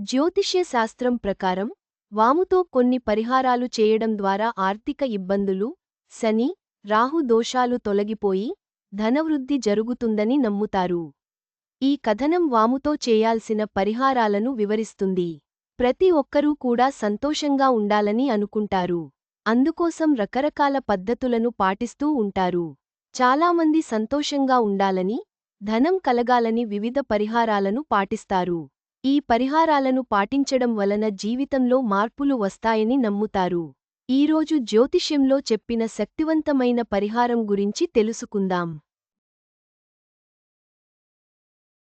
జ్యోతిష్య శాస్త్రం ప్రకారం వాముతో కొన్ని పరిహారాలు చేయడం ద్వారా ఆర్థిక ఇబ్బందులు శని రాహు దోషాలు తొలగిపోయి ధనవృద్ధి జరుగుతుందని నమ్ముతారు. ఈ కథనం వాముతో చేయాల్సిన పరిహారాలను వివరిస్తుంది. ప్రతి ఒక్కరూ కూడా సంతోషంగా ఉండాలని అనుకుంటారు. అందుకోసం రకరకాల పద్ధతులను పాటిస్తూ ఉంటారు. చాలామంది సంతోషంగా ఉండాలని ధనం కలగాలని వివిధ పరిహారాలను పాటిస్తారు. ఈ పరిహారాలను పాటించడం వలన జీవితంలో మార్పులు వస్తాయని నమ్ముతారు. ఈరోజు జ్యోతిష్యంలో చెప్పిన శక్తివంతమైన పరిహారం గురించి తెలుసుకుందాం.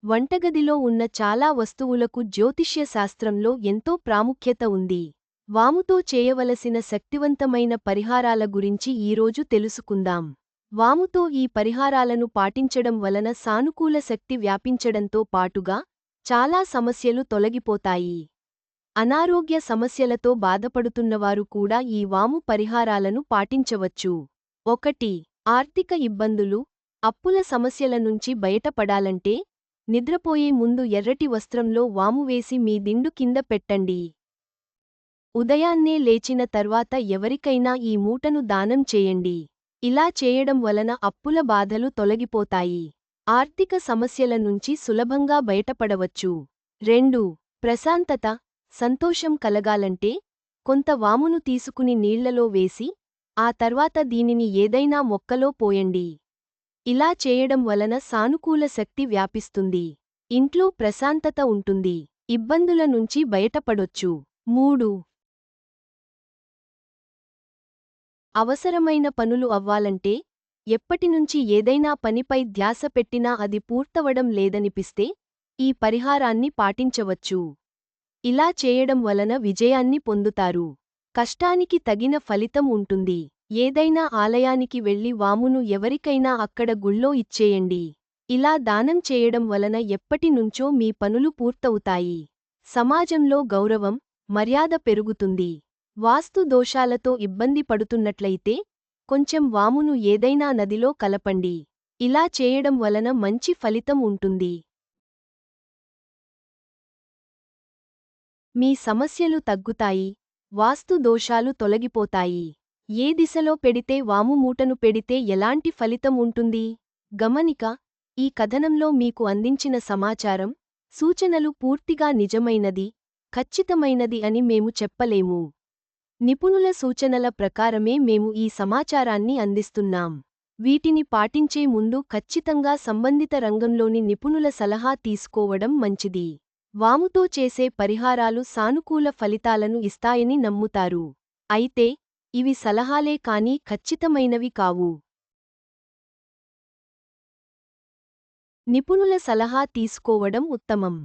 వంటగదిలో ఉన్న చాలా వస్తువులకు జ్యోతిష్య శాస్త్రంలో ఎంతో ప్రాముఖ్యత ఉంది. వాముతో చేయవలసిన శక్తివంతమైన పరిహారాల గురించి ఈరోజు తెలుసుకుందాం. వాముతో ఈ పరిహారాలను పాటించడం వలన సానుకూల శక్తి వ్యాపించడంతో పాటుగా చాలా సమస్యలు తొలగిపోతాయి. అనారోగ్య సమస్యలతో బాధపడుతున్నవారు కూడా ఈ వాము పరిహారాలను పాటించవచ్చు. ఒకటి ఆర్థిక ఇబ్బందులు అప్పుల సమస్యల నుంచి బయటపడాలంటే నిద్రపోయే ముందు ఎర్రటి వస్త్రంలో వాము వేసి మీ దిండు కింద పెట్టండి. ఉదయాన్నే లేచిన తర్వాత ఎవరికైనా ఈ మూటను దానం చేయండి. ఇలా చేయడం వలన అప్పుల బాధలు తొలగిపోతాయి. ఆర్థిక సమస్యల నుంచి సులభంగా బయటపడవచ్చు. రెండు ప్రశాంతత సంతోషం కలగాలంటే కొంత వామును తీసుకుని నీళ్ళలో వేసి ఆ తర్వాత దీనిని ఏదైనా మొక్కలో పోయండి. ఇలా చేయడం వలన సానుకూల శక్తి వ్యాపిస్తుంది. ఇంట్లో ప్రశాంతత ఉంటుంది. ఇబ్బందుల నుంచి బయటపడొచ్చు. మూడు అవసరమైన పనులు అవ్వాలంటే ఎప్పటినుంచి ఏదైనా పనిపై ధ్యాస పెట్టినా అది పూర్తవడం లేదనిపిస్తే ఈ పరిహారాన్ని పాటించవచ్చు. ఇలా చేయడం వలన విజయాన్ని పొందుతారు. కష్టానికి తగిన ఫలితం ఉంటుంది. ఏదైనా ఆలయానికి వెళ్ళి వామును ఎవరికైనా అక్కడ గుళ్ళో ఇచ్చేయండి. ఇలా దానం చేయడం వలన ఎప్పటినుంచో మీ పనులు పూర్తవుతాయి. సమాజంలో గౌరవం మర్యాద పెరుగుతుంది. వాస్తు దోషాలతో ఇబ్బంది పడుతున్నట్లయితే కొంచెం వామును ఏదైనా నదిలో కలపండి. ఇలా చేయడం వలన మంచి ఫలితం ఉంటుంది. మీ సమస్యలు తగ్గుతాయి. వాస్తు దోషాలు తొలగిపోతాయి. ఏ దిశలో పెడితే వాము మూటను పెడితే ఎలాంటి ఫలితం ఉంటుంది? గమనిక ఈ కథనంలో మీకు అందించిన సమాచారం సూచనలు పూర్తిగా నిజమైనది ఖచ్చితమైనది అని మేము చెప్పలేము. నిపుణుల సూచనల ప్రకారమే మేము ఈ సమాచారాన్ని అందిస్తున్నాం. వీటిని పాటించే ముందు ఖచ్చితంగా సంబంధిత రంగంలోని నిపుణుల సలహా తీసుకోవడం మంచిది. వాముతో చేసే పరిహారాలు సానుకూల ఫలితాలను ఇస్తాయని నమ్ముతారు. అయితే ఇవి సలహాలే కానీ ఖచ్చితమైనవి కావు. నిపుణుల సలహా తీసుకోవడం ఉత్తమం.